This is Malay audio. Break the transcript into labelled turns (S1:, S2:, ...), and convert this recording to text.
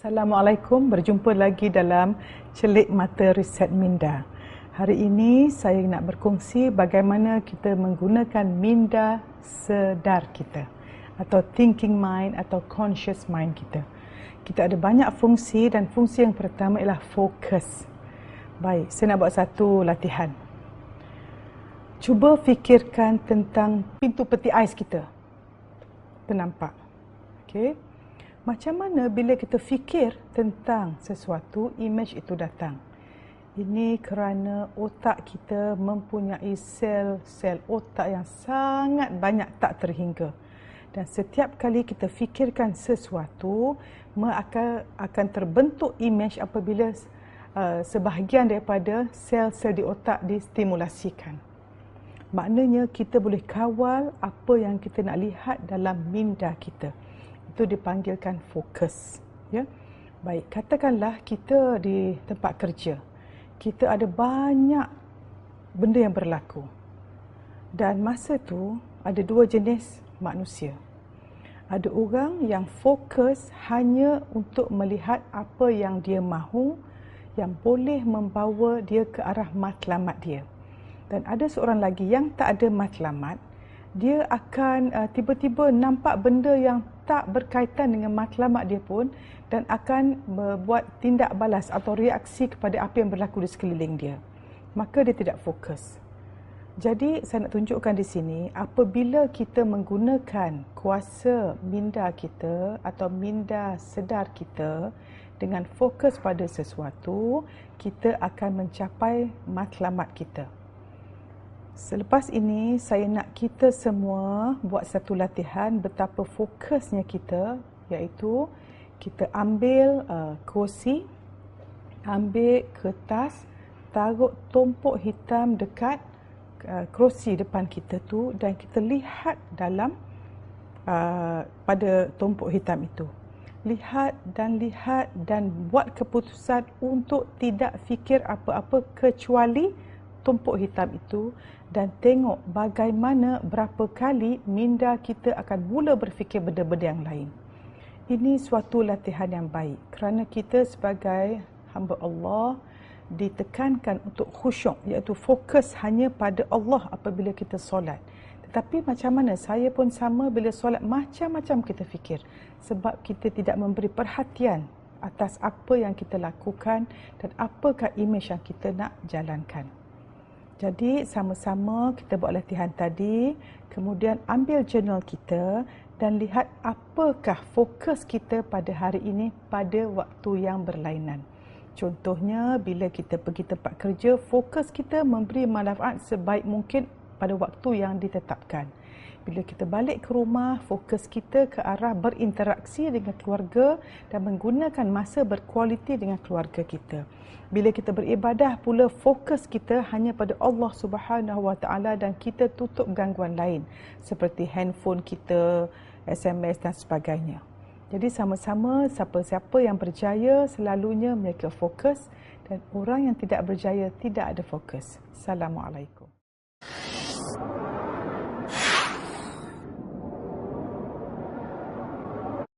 S1: Assalamualaikum, berjumpa lagi dalam Celik Mata Riset Minda. Hari ini saya nak berkongsi bagaimana kita menggunakan minda sedar kita atau thinking mind atau conscious mind kita. Kita ada banyak fungsi dan fungsi yang pertama ialah fokus. Baik, saya nak buat satu latihan. Cuba fikirkan tentang pintu peti ais kita. Ternampak. Okey. Macam mana bila kita fikir tentang sesuatu, image itu datang. Ini kerana otak kita mempunyai sel-sel otak yang sangat banyak tak terhingga. Dan setiap kali kita fikirkan sesuatu, akan akan terbentuk image apabila uh, sebahagian daripada sel-sel di otak distimulasikan. Maknanya kita boleh kawal apa yang kita nak lihat dalam minda kita itu dipanggilkan fokus ya. Baik katakanlah kita di tempat kerja kita ada banyak benda yang berlaku dan masa tu ada dua jenis manusia. Ada orang yang fokus hanya untuk melihat apa yang dia mahu yang boleh membawa dia ke arah matlamat dia. Dan ada seorang lagi yang tak ada matlamat dia akan uh, tiba-tiba nampak benda yang tak berkaitan dengan matlamat dia pun dan akan membuat tindak balas atau reaksi kepada apa yang berlaku di sekeliling dia. Maka dia tidak fokus. Jadi saya nak tunjukkan di sini apabila kita menggunakan kuasa minda kita atau minda sedar kita dengan fokus pada sesuatu, kita akan mencapai matlamat kita. Selepas ini, saya nak kita semua buat satu latihan betapa fokusnya kita iaitu kita ambil uh, kerusi, ambil kertas, taruh tumpuk hitam dekat uh, kerusi depan kita tu dan kita lihat dalam uh, pada tumpuk hitam itu. Lihat dan lihat dan buat keputusan untuk tidak fikir apa-apa kecuali tumpuk hitam itu dan tengok bagaimana berapa kali minda kita akan mula berfikir benda-benda yang lain. Ini suatu latihan yang baik kerana kita sebagai hamba Allah ditekankan untuk khusyuk iaitu fokus hanya pada Allah apabila kita solat. Tetapi macam mana saya pun sama bila solat macam-macam kita fikir sebab kita tidak memberi perhatian atas apa yang kita lakukan dan apakah imej yang kita nak jalankan. Jadi sama-sama kita buat latihan tadi, kemudian ambil jurnal kita dan lihat apakah fokus kita pada hari ini pada waktu yang berlainan. Contohnya bila kita pergi tempat kerja, fokus kita memberi manfaat sebaik mungkin pada waktu yang ditetapkan. Bila kita balik ke rumah, fokus kita ke arah berinteraksi dengan keluarga dan menggunakan masa berkualiti dengan keluarga kita. Bila kita beribadah pula fokus kita hanya pada Allah Subhanahu Wa Taala dan kita tutup gangguan lain seperti handphone kita, SMS dan sebagainya. Jadi sama-sama siapa-siapa yang berjaya selalunya mereka fokus dan orang yang tidak berjaya tidak ada fokus. Assalamualaikum.